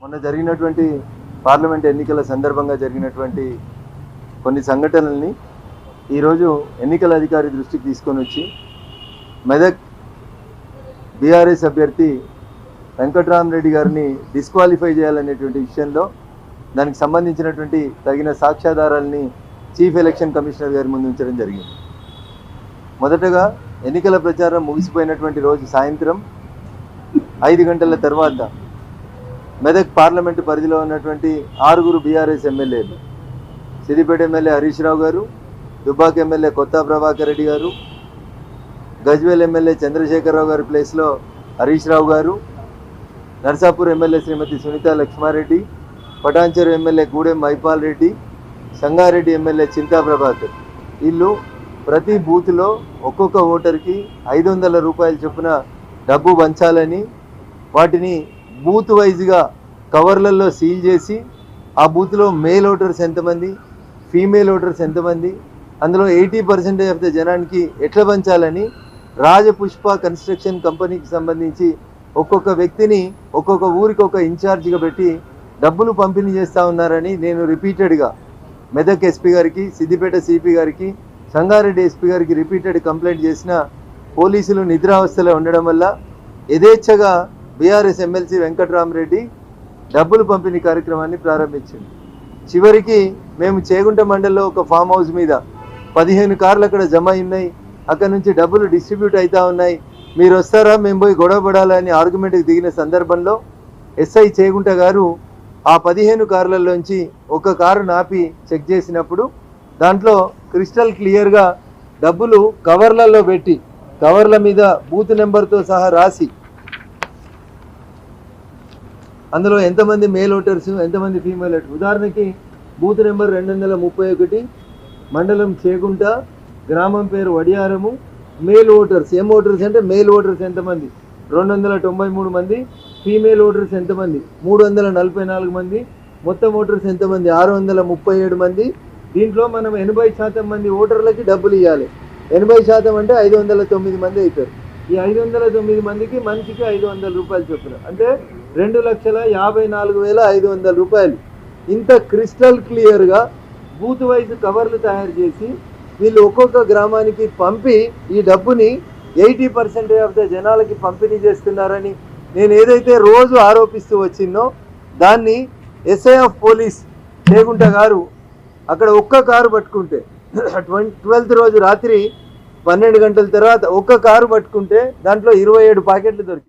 మొన్న జరిగినటువంటి పార్లమెంట్ ఎన్నికల సందర్భంగా జరిగినటువంటి కొన్ని సంఘటనల్ని ఈరోజు ఎన్నికల అధికారి దృష్టికి తీసుకొని వచ్చి మెదక్ బీఆర్ఎస్ అభ్యర్థి వెంకట్రామరెడ్డి గారిని డిస్క్వాలిఫై చేయాలనేటువంటి విషయంలో దానికి సంబంధించినటువంటి తగిన సాక్ష్యాధారాలని చీఫ్ ఎలక్షన్ కమిషనర్ గారి ముందు ఉంచడం జరిగింది. మొదటగా ఎన్నికల ప్రచారం ముగిసిపోయినటువంటి రోజు సాయంత్రం ఐదు గంటల తర్వాత మెదక్ పార్లమెంటు పరిధిలో ఉన్నటువంటి ఆరుగురు బీఆర్ఎస్ ఎమ్మెల్యేలు. సిద్దిపేట ఎమ్మెల్యే హరీష్ రావు గారు దుబ్బాక్ ఎమ్మెల్యే కొత్త ప్రభాకర్ రెడ్డి గారు గజ్వేల్ ఎమ్మెల్యే చంద్రశేఖరరావు గారి ప్లేస్లో Harish Rao garu Narsapur MLA Shrimati Sunitha Laxma Reddy Patancheru MLA Gudem Mahipal Reddy Sangareddy MLA Chinta Prabhakar. వీళ్ళు ప్రతి బూత్లో ఒక్కొక్క ఓటర్కి ఐదు వందల రూపాయల చొప్పున డబ్బు పంచాలని వాటిని బూత్ వైజ్గా కవర్లలో సీల్ చేసి ఆ బూత్లో మేల్ ఓటర్స్ ఎంతమంది ఫీమేల్ ఓటర్స్ ఎంతమంది అందులో ఎయిటీ పర్సెంటేజ్ ఆఫ్ ద జనానికి ఎట్లా పంచాలని రాజపుష్ప కన్స్ట్రక్షన్ కంపెనీకి సంబంధించి ఒక్కొక్క వ్యక్తిని ఒక్కొక్క ఊరికి ఒక ఇన్ఛార్జిగా పెట్టి డబ్బులు పంపిణీ చేస్తూ ఉన్నారని నేను రిపీటెడ్గా మెదక్ ఎస్పీ గారికి సిద్దిపేట సిపి గారికి సంగారెడ్డి ఎస్పీ గారికి రిపీటెడ్ కంప్లైంట్ చేసిన పోలీసులు నిద్రావస్థలో ఉండడం వల్ల యథేచ్ఛగా బీఆర్ఎస్ ఎమ్మెల్సీ వెంకట్రామరెడ్డి డబ్బులు పంపిణీ కార్యక్రమాన్ని ప్రారంభించింది. చివరికి మేము చేగుంట మండలిలో ఒక ఫామ్ హౌస్ మీద పదిహేను కార్లు అక్కడ జమ అయి ఉన్నాయి అక్కడ నుంచి డబ్బులు డిస్ట్రిబ్యూట్ అవుతా ఉన్నాయి. మీరు వస్తారా? మేము పోయి గొడవ పడాలని ఆర్గ్యుమెంట్కి దిగిన సందర్భంలో ఎస్ఐ చేగుంట గారు ఆ పదిహేను కార్లలోంచి ఒక కారు నాపి చెక్ చేసినప్పుడు దాంట్లో క్రిస్టల్ క్లియర్గా డబ్బులు కవర్లలో పెట్టి కవర్ల మీద బూత్ నెంబర్తో సహా రాసి అందులో ఎంతమంది మేల్ ఓటర్స్ ఎంతమంది ఫీమేల్ ఓటర్స్ ఉదాహరణకి బూత్ నెంబర్ రెండు వందల ముప్పై ఒకటి మండలం చేగుంట గ్రామం పేరు వడియారము మేల్ ఓటర్స్ ఏం ఓటర్స్ అంటే మేల్ ఓటర్స్ ఎంతమంది? రెండు వందల తొంభై మూడు మంది. ఫీమేల్ ఓటర్స్ ఎంతమంది? మూడు వందల నలభై నాలుగు మంది. మొత్తం ఓటర్స్ ఎంతమంది? ఆరు వందల ముప్పై ఏడు మంది. దీంట్లో మనం ఎనభై శాతం మంది ఓటర్లకి డబ్బులు ఇవ్వాలి ఎనభై శాతం అంటే ఐదు వందల తొమ్మిది మంది అవుతారు ఈ ఐదు వందల తొమ్మిది మందికి మనిషికి ఐదు వందల రూపాయలు చొప్పున. అంటే రెండు లక్షల యాభై నాలుగు వేల ఐదు వందల రూపాయలు. ఇంత క్రిస్టల్ క్లియర్గా బూత్ వైజ్ కవర్లు తయారు చేసి వీళ్ళు ఒక్కొక్క గ్రామానికి పంపి ఈ డబ్బుని ఎయిటీ పర్సెంటేజ్ ఆఫ్ ద జనాలకి పంపిణీ చేస్తున్నారని నేను ఏదైతే రోజు ఆరోపిస్తూ వచ్చిందో దాన్ని ఎస్ఐ ఆఫ్ పోలీస్ చేగుంట గారు అక్కడ ఒక్క కారు పట్టుకుంటే ట్వంటీ ట్వెల్త్ రోజు రాత్రి పన్నెండు గంటల తర్వాత ఒక్క కారు పట్టుకుంటే దాంట్లో ఇరవై ఏడు ప్యాకెట్లు దొరికి